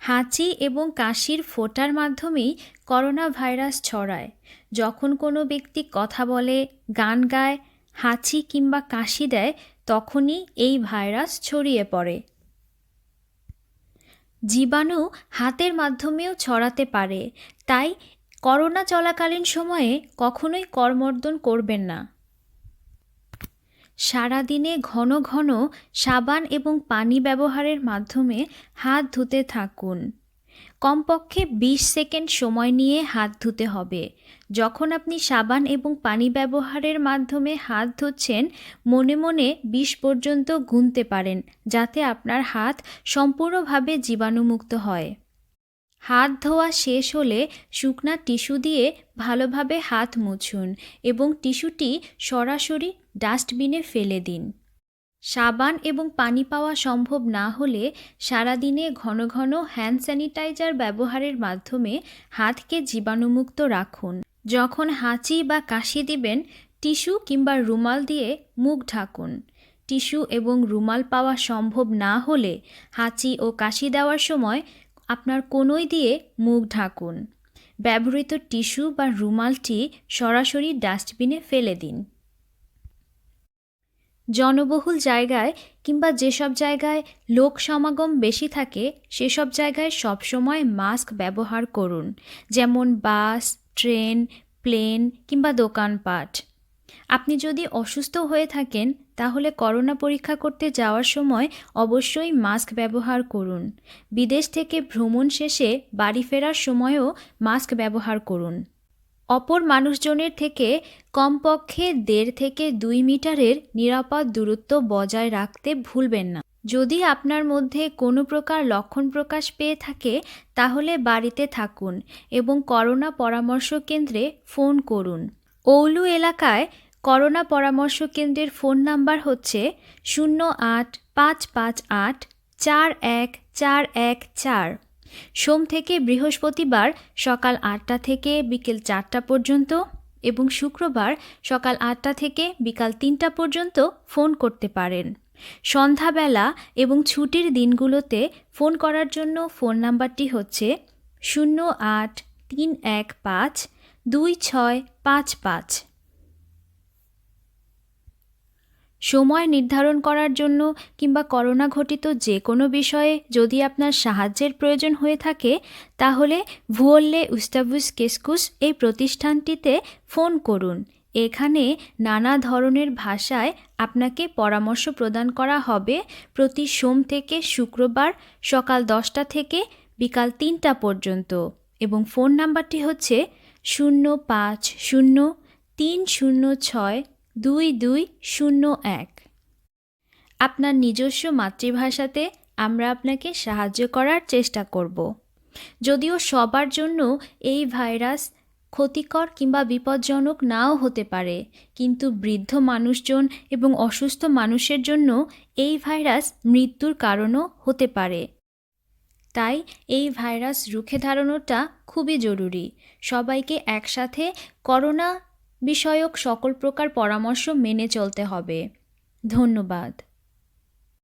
হাঁচি এবং কাশির ফোঁটার মাধ্যমেই করোনা ভাইরাস ছড়ায়। যখন কোনো ব্যক্তি কথা বলে, গান গায়, হাঁচি কিংবা কাশি দেয়, তখনই এই ভাইরাস ছড়িয়ে পড়ে। জীবাণু হাতের মাধ্যমেও ছড়াতে পারে। তাই করোনা চলাকালীন সময়ে কখনোই করমর্দন করবেন না। সারাদিনে ঘন ঘন সাবান এবং পানি ব্যবহারের মাধ্যমে হাত ধুতে থাকুন। কমপক্ষে ২০ সেকেন্ড সময় নিয়ে হাত ধুতে হবে। যখন আপনি সাবান এবং পানি ব্যবহারের মাধ্যমে হাত ধুচ্ছেন, মনে মনে ২০ পর্যন্ত গুনতে পারেন, যাতে আপনার হাত সম্পূর্ণভাবে জীবাণুমুক্ত হয়। হাত ধোয়া শেষ হলে শুকনা টিস্যু দিয়ে ভালোভাবে হাত মুছুন এবং টিস্যুটি সরাসরি ডাস্টবিনে ফেলে দিন। সাবান এবং পানি পাওয়া সম্ভব না হলে সারাদিনে ঘন ঘন হ্যান্ড স্যানিটাইজার ব্যবহারের মাধ্যমে হাতকে জীবাণুমুক্ত রাখুন। যখন হাঁচি বা কাশি দিবেন, টিস্যু কিংবা রুমাল দিয়ে মুখ ঢাকুন। টিস্যু এবং রুমাল পাওয়া সম্ভব না হলে হাঁচি ও কাশি দেওয়ার সময় আপনার কোনোই দিয়ে মুখ ঢাকুন। ব্যবহৃত টিস্যু বা রুমালটি সরাসরি ডাস্টবিনে ফেলে দিন। জনবহুল জায়গায় কিংবা যেসব জায়গায় লোক সমাগম বেশি থাকে, সেসব জায়গায় সবসময় মাস্ক ব্যবহার করুন। যেমন বাস, ট্রেন, প্লেন কিংবা দোকানপাট। আপনি যদি অসুস্থ হয়ে থাকেন তাহলে করোনা পরীক্ষা করতে যাওয়ার সময় অবশ্যই মাস্ক ব্যবহার করুন। বিদেশ থেকে ভ্রমণ শেষে বাড়ি ফেরার সময়ও মাস্ক ব্যবহার করুন। অপর মানুষজনের থেকে কমপক্ষে দেড় থেকে দুই মিটারের নিরাপদ দূরত্ব বজায় রাখতে ভুলবেন না। যদি আপনার মধ্যে কোনো প্রকার লক্ষণ প্রকাশ পেয়ে থাকে, তাহলে বাড়িতে থাকুন এবং করোনা পরামর্শ কেন্দ্রে ফোন করুন। ওলু এলাকায় করোনা পরামর্শ কেন্দ্রের ফোন নাম্বার হচ্ছে শূন্য আট পাঁচ পাঁচ আট চার এক চার এক চার। সোম থেকে বৃহস্পতিবার সকাল আটটা থেকে বিকেল চারটা পর্যন্ত এবং শুক্রবার সকাল আটটা থেকে বিকাল তিনটা পর্যন্ত ফোন করতে পারেন। সন্ধ্যাবেলা এবং ছুটির দিনগুলোতে ফোন করার জন্য ফোন নাম্বারটি হচ্ছে শূন্য আট তিন এক পাঁচ দুই ছয় পাঁচ পাঁচ। সময় নির্ধারণ করার জন্য কিংবা করোনা ঘটিত যে কোনো বিষয়ে যদি আপনার সাহায্যের প্রয়োজন হয়ে থাকে, তাহলে ভুয়ল্লে উস্তাবুস কেসকুস এই প্রতিষ্ঠানটিতে ফোন করুন। এখানে নানা ধরনের ভাষায় আপনাকে পরামর্শ প্রদান করা হবে প্রতি সোম থেকে শুক্রবার সকাল দশটা থেকে বিকাল তিনটা পর্যন্ত। এবং ফোন নাম্বারটি হচ্ছে শূন্য পাঁচ শূন্য তিন শূন্য ছয় দুই দুই শূন্য এক। আপনার নিজস্ব মাতৃভাষাতে আমরা আপনাকে সাহায্য করার চেষ্টা করব। যদিও সবার জন্য এই ভাইরাস ক্ষতিকর কিংবা বিপজ্জনক নাও হতে পারে, কিন্তু বৃদ্ধ মানুষজন এবং অসুস্থ মানুষের জন্য এই ভাইরাস মৃত্যুর কারণও হতে পারে। তাই এই ভাইরাস রুখে দাঁড়ানোটা খুবই জরুরি। সবাইকে একসাথে করোনা বিষয়ক সকল প্রকার পরামর্শ মেনে চলতে হবে। ধন্যবাদ।